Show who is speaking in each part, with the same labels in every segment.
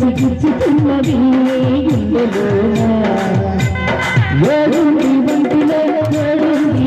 Speaker 1: చిగుర్చుతున్నది గుండెలోన ఏడుంది వంటిలో ఏడుంది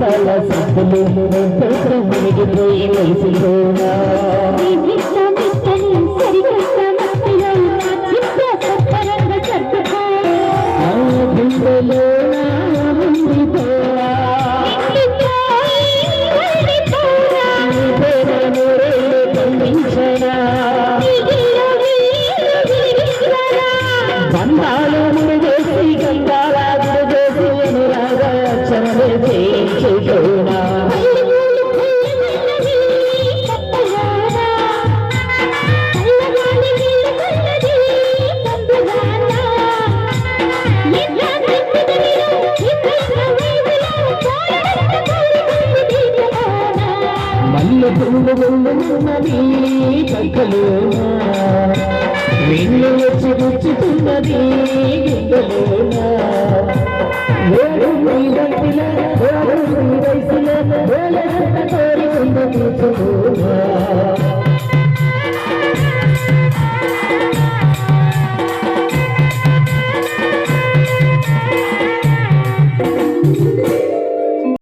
Speaker 1: తల సత్తులు మునిగిపోయి వయసులోనా బంధాలు చేయించుకోనా మల్లె పువ్వు ఉన్నది పక్కలోనా నిన్ను వచ్చి గుచ్చుతున్నది గుండెలోనా
Speaker 2: Thank you.